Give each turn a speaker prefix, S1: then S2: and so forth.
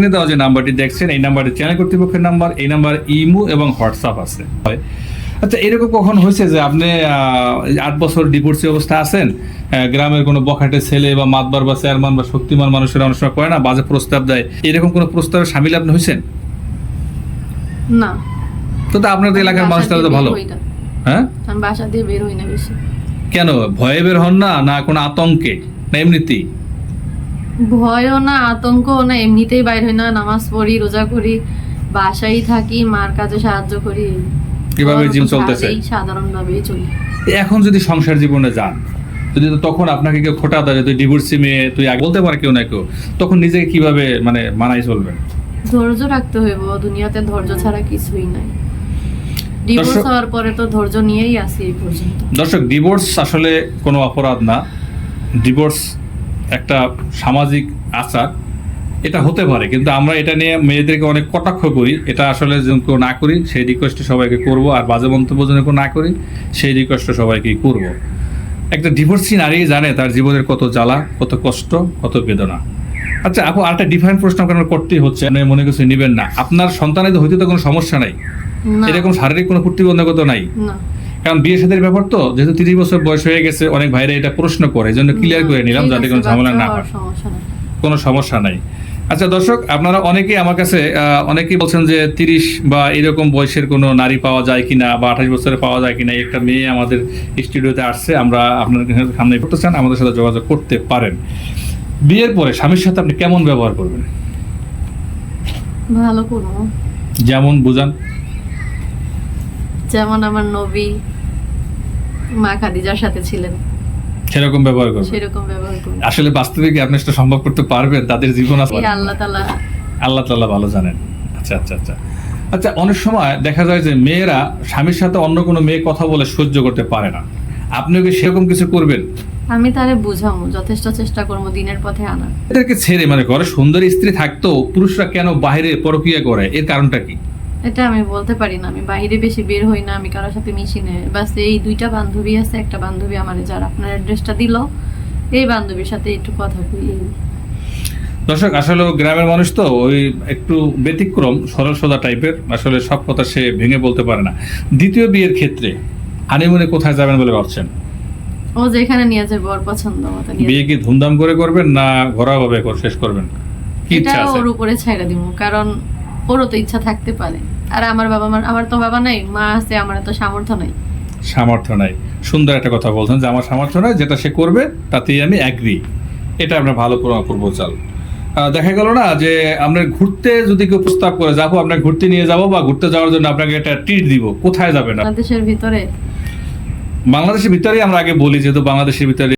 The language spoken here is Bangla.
S1: স্ক্রিনে দেওয়া যে নাম্বারটি দেখছেন এই নাম্বারটি চ্যানেল কর্তৃপক্ষের নাম্বার এই নাম্বার ইমো এবং হোয়াটসঅ্যাপ আছে। আচ্ছা এরকম কখন হয়েছে যে আপনি আট বছর ডিভোর্সি অবস্থা আছেন গ্রামের কোনো বখাটে ছেলে বা মাতবার বা চেয়ারম্যান বা শক্তিমান মানুষের অনেক করে না বাজে প্রস্তাব দেয় এরকম কোনো প্রস্তাবে সামিল আপনি হয়েছেন?
S2: না।
S1: তো আপনার এলাকার মানুষ তাহলে তো ভালো। হ্যাঁ?
S2: বাসা দিয়ে বের হই না বেশি।
S1: কেন? ভয়ে বের হন না না কোনো আতঙ্কে? না এমনিতেই?
S2: ভয়ও না আতঙ্কও না এমনিতেই বাইর হই না নামাজ পড়ি রোজা করি বাসায় থাকি মার কাজে সাহায্য করি।
S1: কীভাবে
S2: আমার
S1: জীবন চলতেছে?
S2: সাধারণভাবেই চলি।
S1: এখন যদি সংসার জীবনে যান যদি তখন আপনাকে কেউ খোটা দেয় তুই ডিভোর্সি মেয়ে তুই আগে বলতে পারে কেউ না কেউ তখন নিজেকে কীভাবে মানে মানাই চলবেন
S2: ধৈর্য রাখতে হইব দুনিয়াতে ধৈর্য ছাড়া কিছুই নাই। ডিভোর্স হওয়ার পরে তো ধৈর্য নিয়েই আসি এই পর্যন্ত।
S1: দর্শক ডিভোর্স আসলে কোনো অপরাধ না। ডিভোর্স একটা সামাজিক আচার এটা হতে পারে কিন্তু আমরা এটা নিয়ে মেয়েদেরকে অনেক কটাক্ষ করি। এটা আসলে যেন কেউ না করি সেই রিকোয়েস্টটা সবাইকে করব আর বাজে মন্তব্য যেন কেউ না করি সেই রিকোয়েস্টটা সবাইকেই করব। একটা ডিভোর্সি নারী জানে তার জীবনের কত জ্বালা কত কষ্ট কত বেদনা। আচ্ছা আপু আরেকটা ডিফারেন্ট প্রশ্ন আপনার করতেই হচ্ছে আপনি মনে কিছু নেবেন না। আপনার সন্তানের হইতে তো কোনো সমস্যা নাই। এরকম শারীরিক কোনো প্রতিবন্ধকতা নাই? কারণ বিয়ে সাথের ব্যাপার তো যেহেতু তিরিশ বছর বয়স হয়ে গেছে অনেক ভাইরা এটা প্রশ্ন করে এই জন্য ক্লিয়ার করে নিলাম যাতে কোনো ঝামেলা না হয়। কোনো সমস্যা নাই। আচ্ছা দর্শক আপনারা অনেকেই আমার কাছে অনেকেই বলছেন যে তিরিশ বা এরকম বয়সের কোনো নারী পাওয়া যায় কিনা বা আঠাশ বছরে পাওয়া যায় কিনা একটা মেয়ে আমাদের স্টুডিওতে আসছে আমরা আপনার সামনে করতে চান আমাদের সাথে যোগাযোগ করতে পারেন। বিয়ের পরে স্বামীর সাথে আপনি কেমন ব্যবহার করবেন?
S2: ভালো করব।
S1: যেমন বুঝান।
S2: যেমন আমার নবী মা খাদিজার সাথে ছিলেন।
S1: সেরকম ব্যবহার করবেন?
S2: সেরকম ব্যবহার করব
S1: আসলে বাস্তবে কি আপনি সেটা সম্ভব করতে পারবেন? তাদের জীবন আছে।
S2: এই আল্লাহ তালা
S1: আল্লাহ তাল্লাহ ভালো জানেন। আচ্ছা আচ্ছা আচ্ছা। আচ্ছা অনেক সময় দেখা যায় যে মেয়েরা স্বামীর সাথে অন্য কোনো মেয়ে কথা বলে সহ্য করতে পারে না। আপনিও কি সেরকম কিছু করবেন?
S2: আমি তারে বুঝামো যথেষ্ট চেষ্টা করব দিনের পথে আনার।
S1: এদেরকে ছেড়ে মানে ঘরে সুন্দর স্ত্রী থাকতো পুরুষরা কেন বাইরে পরকিয়া করে? এর কারণটা কি?
S2: এটা আমি বলতে পারি না আমি বাইরে বেশি বের হই না আমি কারোর সাথে মিশি না। বাস এই দুইটা বান্ধবী আছে একটা বান্ধবী আমার যার আপনার অ্যাড্রেসটা দিল এই বান্ধবীর সাথে একটু কথা কই।
S1: দর্শক আসলে গ্রামের মানুষ তো ওই একটু ব্যতিক্রম সরল সোজা টাইপের আসলে সব কথা সে ভেঙে বলতে পারে না। দ্বিতীয় বিয়ের ক্ষেত্রে হানিমুনে কোথায় যাবেন বলে ভাবছেন?
S2: ও যেখানে নিয়ে যাবে ওর পছন্দ মতো
S1: বিয়ে কি ধুমধাম করে করবেন না ঘরোয়াভাবে করে শেষ করবেন? কি ইচ্ছা আছে?
S2: ওর উপরে ছেড়ে দিব কারণ ওরও তো ইচ্ছা থাকতে পারে। আর আমার বাবা মার আমার তো বাবা নাই মা আছে আমার তো সামর্থ্য নাই।
S1: সামর্থ্য নাই। সুন্দর একটা কথা বলছেন যে আমার সামর্থ্য নাই যেটা সে করবে তাতেই আমি অ্যাগ্রি এটা আমরা ভালো করব চাল। আহ, দেখা গেল না যে আমরা ঘুরতে যদি কেউ প্রস্তাব করে যাব আপনাকে ঘুরতে নিয়ে যাব বা ঘুরতে যাওয়ার জন্য আপনাকে একটা ট্রিট দিব কোথায় যাবেন
S2: বাংলাদেশের ভিতরে।
S1: বাংলাদেশের ভিতরেই আমরা আগে বলি যেহেতু বাংলাদেশের ভিতরে